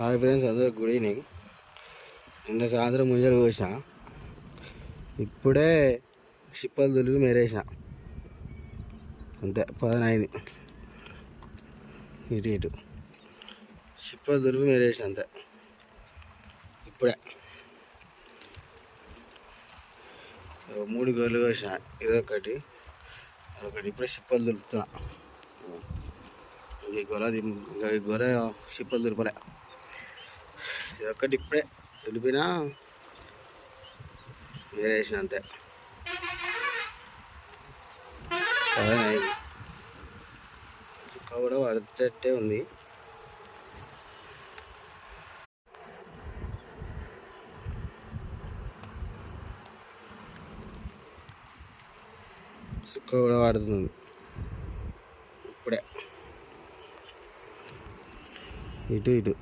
Hi friends అందరూ good evening నిన్న సాయంత్రం ముంజలు కోసిన. ఇప్పుడే షిప్పలు దులిపి మేరేసిన. అంతే పదనైంది ఇటు ఇటు. షిప్పలు దులిపి మేరేసిన అంతే. ఇప్పుడే. మూడు గొర్రెలు కోసిన. ఇదొకటి అదొకటి ఇప్పుడే షిప్పలు దులుపుతున్నా. ఈ గొర్రె ఇంకా ఈ గొర్రె షిప్పలు దులపలే. ఇదొక్కటి ఇప్పుడే తెలిపినా వేరేసిన అంతే. చుక్క కూడా పడేటట్టే ఉంది. చుక్క కూడా పడుతుంది. ఇప్పుడే. ఇటు ఇటు.